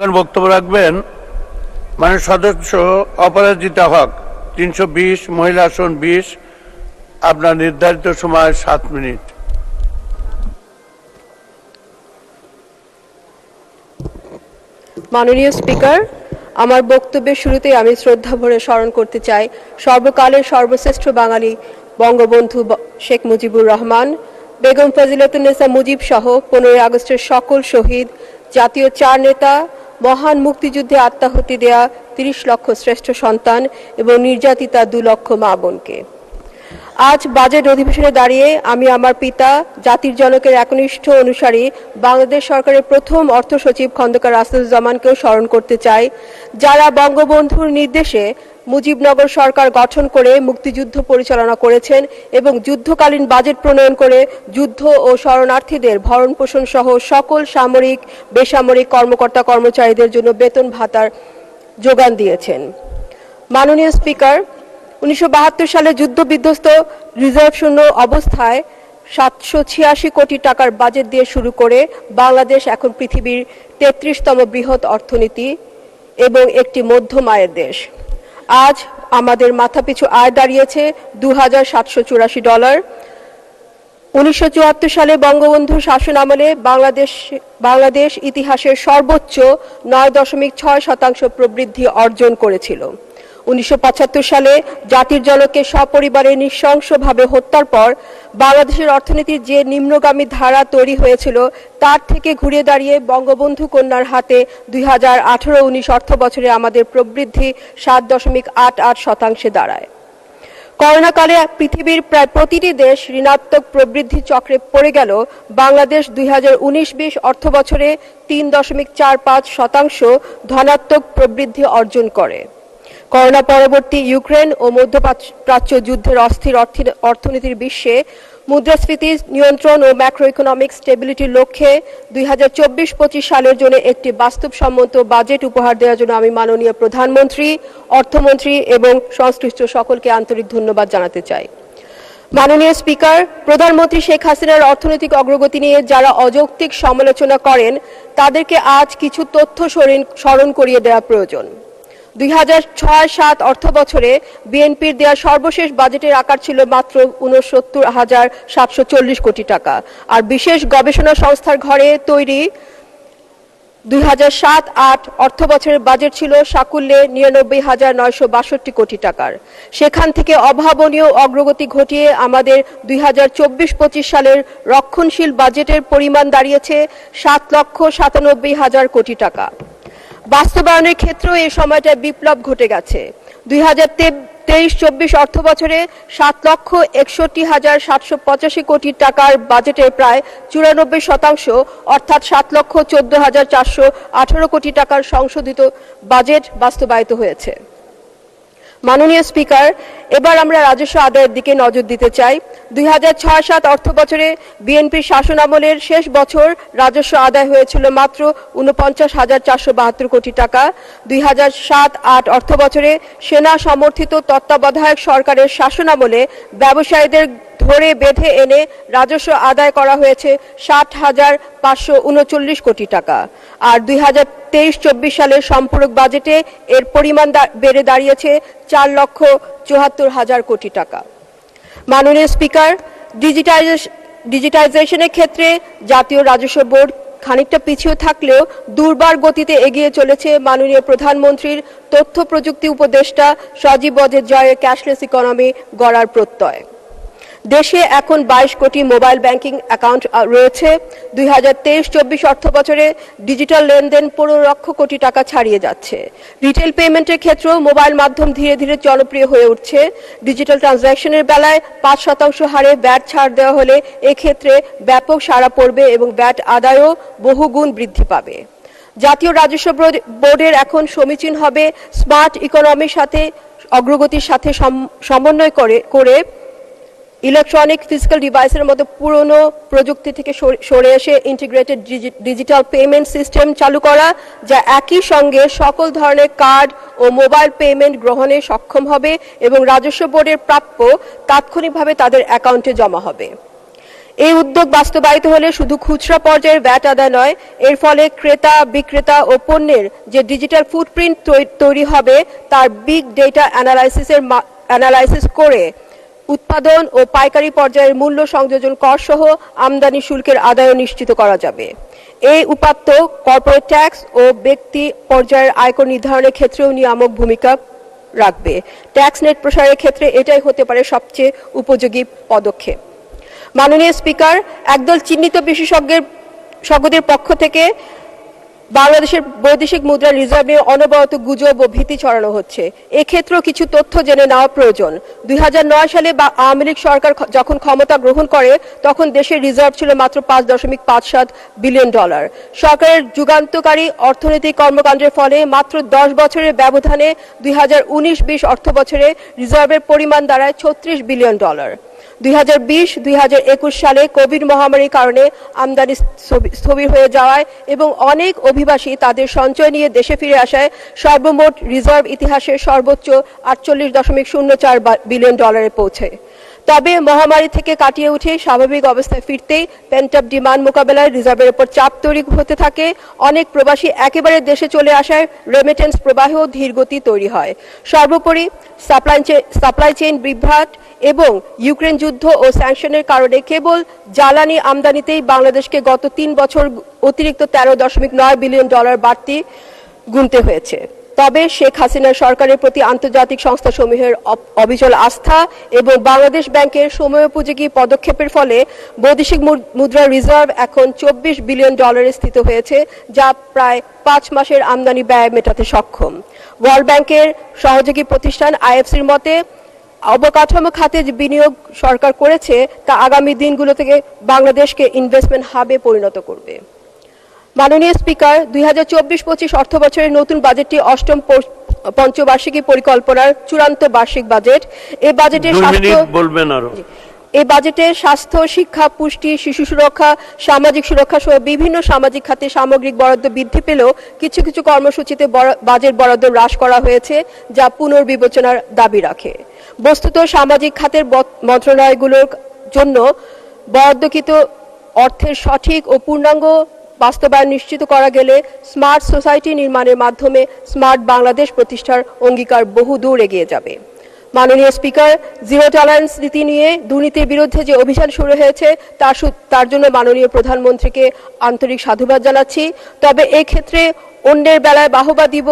এখন বক্তব্য রাখবেন মানে সদস্য অপরাজিতা হক, তিনশো বিশ, মহিলা আসন বিশ, আপনার নির্ধারিত সময় সাত মিনিট। মাননীয় স্পিকার, আমার বক্তব্যের শুরুতেই আমি শ্রদ্ধা ভরে স্মরণ করতে চাই, সর্বকালের সর্বশ্রেষ্ঠ বাঙালি বঙ্গবন্ধু শেখ মুজিবুর রহমান, বেগম ফজিলাতুন্নেসা মুজিব সহ পনেরোই আগস্টের সকল শহীদ, জাতীয় চার নেতা মহান মুক্তিযুদ্ধে আত্মাহুতি দেয়া তিরিশ লক্ষ শ্রেষ্ঠ সন্তান এবং নির্যাতিতা দু লক্ষ মা বোনকে। আজ বাজেট অধিবেশনে দাঁড়িয়ে আমি আমার পিতা, জাতির জনকের একনিষ্ঠ অনুসারী, বাংলাদেশ সরকারের প্রথম অর্থ সচিব খন্দকার আসাদুজ্জামানকেও স্মরণ করতে চাই, যারা বঙ্গবন্ধুর নির্দেশে মুজিবনগর সরকার গঠন করে মুক্তিযুদ্ধ পরিচালনা করেছেন এবং যুদ্ধকালীন বাজেট প্রণয়ন করে যুদ্ধ ও শরণার্থীদের ভরণ পোষণ সহ সকল সামরিক, বেসামরিক কর্মকর্তা কর্মচারীদের জন্য বেতন ভাতার যোগান দিয়েছেন। মাননীয় স্পিকার, উনিশশো বাহাত্তর সালে যুদ্ধ বিধ্বস্ত রিজার্ভ শূন্য অবস্থায় সাতশো ছিয়াশি কোটি টাকার বাজেট দিয়ে শুরু করে বাংলাদেশ এখন পৃথিবীর তেত্রিশতম বৃহৎ অর্থনীতি এবং একটি মধ্যম আয়ের দেশ। আজ আমাদের মাথাপিছু আয় দাঁড়িয়েছে দু হাজার সাতশো চুরাশি ডলার। উনিশশো চুয়াত্তর সালে বঙ্গবন্ধুর শাসন আমলে বাংলাদেশ বাংলাদেশ ইতিহাসের সর্বোচ্চ নয় দশমিক ছয় শতাংশ প্রবৃদ্ধি অর্জন করেছিল। উনিশশো পঁচাত্তর সালে জাতির জনকে সপরিবারে নৃশংসভাবে হত্যার পর বাংলাদেশের অর্থনীতির যে নিম্নগামী ধারা তৈরি হয়েছিল, তার থেকে ঘুরে দাঁড়িয়ে বঙ্গবন্ধু কন্যার হাতে দুই হাজার আঠারো উনিশ অর্থ বছরে আমাদের প্রবৃদ্ধি সাত দশমিক আট আট শতাংশে দাঁড়ায়। করোনাকালে পৃথিবীর প্রায় প্রতিটি দেশ ঋণাত্মক প্রবৃদ্ধি চক্রে পড়ে গেল। বাংলাদেশ দুই হাজার উনিশ বিশ অর্থ বছরে তিন দশমিক চার পাঁচ শতাংশ ধনাত্মক প্রবৃদ্ধি অর্জন করে। করোনা পরবর্তী ইউক্রেন ও মধ্যপ্রাচ্য যুদ্ধের অস্থির অর্থনীতির বিশ্বে মুদ্রাস্ফীতি নিয়ন্ত্রণ ও ম্যাক্রো ইকোনমিক স্টেবিলিটির লক্ষ্যে দুই হাজার চব্বিশ পঁচিশ সালের জন্য একটি বাস্তবসম্মত বাজেট উপহার দেওয়ার জন্য আমি মাননীয় প্রধানমন্ত্রী, অর্থমন্ত্রী এবং সংশ্লিষ্ট সকলকে আন্তরিক ধন্যবাদ জানাতে চাই। মাননীয় স্পিকার, প্রধানমন্ত্রী শেখ হাসিনার অর্থনৈতিক অগ্রগতি নিয়ে যারা অযৌক্তিক সমালোচনা করেন, তাদেরকে আজ কিছু তথ্য স্মরণ- করিয়ে দেওয়া প্রয়োজন। দুই হাজার ছয় সাত অর্থ বছরে বিএনপির দেওয়া সর্বশেষ বাজেটের আকার ছিল মাত্র উনসত্তর হাজার সাতশো চল্লিশ কোটি টাকা। আর বিশেষ গবেষণা সংস্থার ঘরে তৈরি দুই হাজার সাত আট অর্থ বছরের বাজেট ছিল সাকুল্যে নিরানব্বই হাজার নয়শো বাষট্টি কোটি টাকার। সেখান থেকে অভাবনীয় অগ্রগতি ঘটিয়ে আমাদের দুই হাজার চব্বিশ পঁচিশ সালের রক্ষণশীল বাজেটের পরিমাণ দাঁড়িয়েছে সাত লক্ষ সাতানব্বই হাজার কোটি টাকা। বাস্তবায়নের ক্ষেত্রেও এই সময়টায় বিপ্লব ঘটে গেছে। দুই হাজার তেইশ চব্বিশ অর্থ বছরে সাত লক্ষ একষট্টি হাজার সাতশো পঁচাশি কোটি টাকার বাজেটের প্রায় চুরানব্বই শতাংশ, অর্থাৎ সাত লক্ষ চোদ্দ হাজার চারশো আঠারো কোটি টাকার সংশোধিত বাজেট বাস্তবায়িত হয়েছে। মাননীয় স্পিকার, এবার আমরা রাজস্ব আদায়ের দিকে নজর দিতে চাই। দুই হাজার ছয় সাত অর্থ বছরে বিএনপির শাসন আমলের শেষ বছর রাজস্ব আদায় হয়েছিল মাত্র উনপঞ্চাশ হাজার চারশো বাহাত্তর কোটি টাকা। দুই হাজার সাত আট অর্থ বছরে সেনা সমর্থিত তত্ত্বাবধায়ক সরকারের শাসনামলে ব্যবসায়ীদের ধরে বেঁধে এনে রাজস্ব আদায় করা হয়েছে ষাট হাজার পাঁচশো উনচল্লিশ কোটি টাকা। আর দুই হাজার তেইশ চব্বিশ সালের সম্পূরক বাজেটে এর পরিমাণ বেড়ে দাঁড়িয়েছে চার লক্ষ চুয়াত্তর হাজার কোটি টাকা। মাননীয় স্পিকার ডিজিটাইজেশন ডিজিটাইজেশনের ক্ষেত্রে জাতীয় রাজস্ব বোর্ড খানিকটা পিছিয়ে থাকলেও দুর্বার গতিতে এগিয়ে চলেছে মাননীয় প্রধানমন্ত্রীর তথ্য প্রযুক্তি উপদেষ্টা সজীব অজের জয়ে ক্যাশলেস ইকোনমি গড়ার প্রত্যয়। দেশে এখন বাইশ কোটি মোবাইল ব্যাংকিং অ্যাকাউন্ট রয়েছে। দুই হাজার তেইশ চব্বিশ অর্থ বছরে ডিজিটাল লেনদেন পনেরো লক্ষ কোটি টাকা ছাড়িয়ে যাচ্ছে। রিটেল পেমেন্টের ক্ষেত্রেও মোবাইল মাধ্যম ধীরে ধীরে জনপ্রিয় হয়ে উঠছে। ডিজিটাল ট্রানজ্যাকশনের বেলায় পাঁচ শতাংশ হারে ব্যাট ছাড় দেওয়া হলে এক্ষেত্রে ব্যাপক সাড়া পড়বে এবং ব্যাট আদায়ও বহুগুণ বৃদ্ধি পাবে। জাতীয় রাজস্ব বোর্ডের এখন সমীচীন হবে স্মার্ট ইকোনমির সাথে অগ্রগতির সাথে সম- সমন্বয় করে করে ইলেকট্রনিক ফিজিক্যাল ডিভাইসের মতো পুরনো প্রযুক্তি থেকে সরে- এসে ইন্টিগ্রেটেড ডিজিটাল পেমেন্ট সিস্টেম চালু করা, যা একই সঙ্গে সকল ধরনের কার্ড ও মোবাইল পেমেন্ট গ্রহণে সক্ষম হবে এবং রাজস্ব বোর্ডের প্রাপ্য তাৎক্ষণিকভাবে তাদের অ্যাকাউন্টে জমা হবে। এই উদ্যোগ বাস্তবায়িত হলে শুধু খুচরা পর্যায়ের ভ্যাট আদায় নয়, এর ফলে ক্রেতা, বিক্রেতা ও পণ্যের যে ডিজিটাল ফুটপ্রিন্ট তৈরি হবে, তার বিগ ডেটা অ্যানালাইসিসের অ্যানালাইসিস করে উৎপাদন ও পাইকারি পর্যায়ের মূল্য সংযোজন কর সহ আমদানি শুল্কের আদায় নিশ্চিত করা যাবে। এই উপাত্ত কর্পোরেট ট্যাক্স ও ব্যক্তি পর্যায়ের আয়কর নির্ধারণের ক্ষেত্রেও নিয়ামক ভূমিকা রাখবে। ট্যাক্স নেট প্রসারের ক্ষেত্রে এটাই হতে পারে সবচেয়ে উপযোগী পদক্ষেপ। মাননীয় স্পিকার একদল চিহ্নিত বিশেষজ্ঞের স্বগদের পক্ষ থেকে বাংলাদেশের বৈদেশিক মুদ্রা রিজার্ভ নিয়ে অনবরত গুজব ও ভীতি ছড়ানো হচ্ছে। এক্ষেত্রেও কিছু তথ্য জেনে নেওয়া প্রয়োজন। দুই নয় সালে বা আওয়ামী লীগ সরকার যখন ক্ষমতা গ্রহণ করে, তখন দেশের রিজার্ভ ছিল মাত্র পাঁচ দশমিক পাঁচ সাত বিলিয়ন ডলার। সরকারের যুগান্তকারী অর্থনৈতিক কর্মকাণ্ডের ফলে মাত্র দশ বছরের ব্যবধানে দুই হাজার উনিশ বিশ অর্থ বছরে রিজার্ভের পরিমাণ দাঁড়ায় ছত্রিশ বিলিয়ন ডলার। দুই হাজার বিশ, দুই হাজার একুশ সালে কোভিড মহামারীর কারণে আমদানি স্থবি- স্থবির হয়ে যাওয়ায় এবং অনেক অভিবাসী তাদের সঞ্চয় নিয়ে দেশে ফিরে আসায় সর্বমোট রিজার্ভ ইতিহাসের সর্বোচ্চ আটচল্লিশ দশমিক শূন্য চার বিলিয়ন ডলারে পৌঁছে। তবে মহামারী থেকে কাটিয়ে উঠে স্বাভাবিক অবস্থায় ফিরতেই পেন্টাপ ডিমান্ড মোকাবেলায় রিজার্ভের উপর চাপ তৈরি হতে থাকে। অনেক প্রবাসী একেবারে দেশে চলে আসায় রেমিটেন্স প্রবাহেও ধীরগতি তৈরি হয়। সর্বোপরি সাপ্লাই সাপ্লাই চেইন বিভ্রাট এবং ইউক্রেন যুদ্ধ ও স্যাংশনের কারণে কেবল জ্বালানি আমদানিতেই বাংলাদেশকে গত তিন বছর অতিরিক্ত তেরো দশমিক নয় বিলিয়ন ডলার বাড়তি গুনতে হয়েছে। তবে শেখ হাসিনার সরকারের প্রতি আন্তর্জাতিক সংস্থাসমূহের অপ- অবিচল আস্থা এবং বাংলাদেশ ব্যাংকের সময়োপযোগী পদক্ষেপের ফলে বৈদেশিক মুদ্রা রিজার্ভ এখন চব্বিশ বিলিয়ন ডলারে স্থিত হয়েছে, যা প্রায় পাঁচ মাসের আমদানি ব্যয় মেটাতে সক্ষম। ওয়ার্ল্ড ব্যাংকের সহযোগী প্রতিষ্ঠান আইএফসির মতে, অবকাঠামো খাতে যে বিনিয়োগ সরকার করেছে, তা আগামী দিনগুলো থেকে বাংলাদেশকে ইনভেস্টমেন্ট হাবে পরিণত করবে। মাননীয় স্পিকার দুই হাজার চব্বিশ পঁচিশ অর্থ বছরের নতুন বাজেটটি অষ্টম পঞ্চবার্ষিকী পরিকল্পনার চূড়ান্ত বার্ষিক বাজেট। এই বাজেটের দুই স্বাস্থ্য বলবেন আরও। এই বাজেটে স্বাস্থ্য শিক্ষা পুষ্টি শিশু সুরক্ষা সামাজিক সুরক্ষা সহ বিভিন্ন সামাজিক খাতে সামগ্রিক বরাদ্দ বৃদ্ধি পেলেও কিছু কিছু কর্মসূচিতে বাজেট বরাদ্দ হ্রাস করা হয়েছে যা পুনর্বিবেচনার দাবি রাখে। বস্তুত সামাজিক খাতের মন্ত্রণালয়গুলোর জন্য বরাদ্দকৃত অর্থের সঠিক ও পূর্ণাঙ্গ বাস্তবায়ন নিশ্চিত করা গেলে স্মার্ট সোসাইটি নির্মাণের মাধ্যমে স্মার্ট বাংলাদেশ প্রতিষ্ঠার অঙ্গীকার বহু দূর এগিয়ে যাবে। মাননীয় স্পিকার, জিরো টলারেন্স নীতি নিয়ে দুর্নীতির বিরুদ্ধে যে অভিযান শুরু হয়েছে তার তার জন্য মাননীয় প্রধানমন্ত্রীকে আন্তরিক সাধুবাদ জানাচ্ছি। তবে ক্ষেত্রে অন্যের বেলায় বাহবা দিব,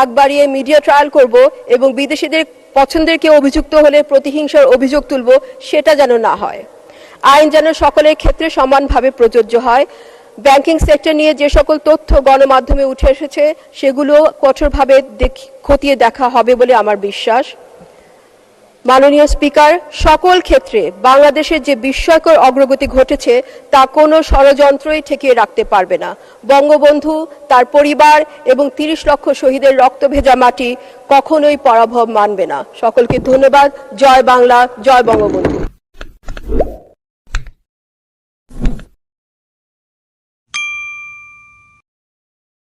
আগ বাড়িয়ে মিডিয়া ট্রায়াল করব এবং বিদেশিদের পছন্দের কেউ অভিযুক্ত হলে প্রতিহিংসার অভিযোগ তুলব, সেটা যেন না হয়। আইন যেন সকলের ক্ষেত্রে সমানভাবে প্রযোজ্য হয়। ব্যাংকিং সেক্টর নিয়ে যে সকল তথ্য গণমাধ্যমে উঠে এসেছে, সেগুলো কঠোরভাবে খতিয়ে দেখা হবে বলে আমার বিশ্বাস। মাননীয় স্পিকার, সকল ক্ষেত্রে বাংলাদেশের যে বিস্ময়কর অগ্রগতি ঘটেছে, তা কোনো ষড়যন্ত্রই ঠেকিয়ে রাখতে পারবে না। বঙ্গবন্ধু, তার পরিবার এবং তিরিশ লক্ষ শহীদের রক্ত ভেজা মাটি কখনোই পরাভব মানবে না। সকলকে ধন্যবাদ। জয় বাংলা, জয় বঙ্গবন্ধু।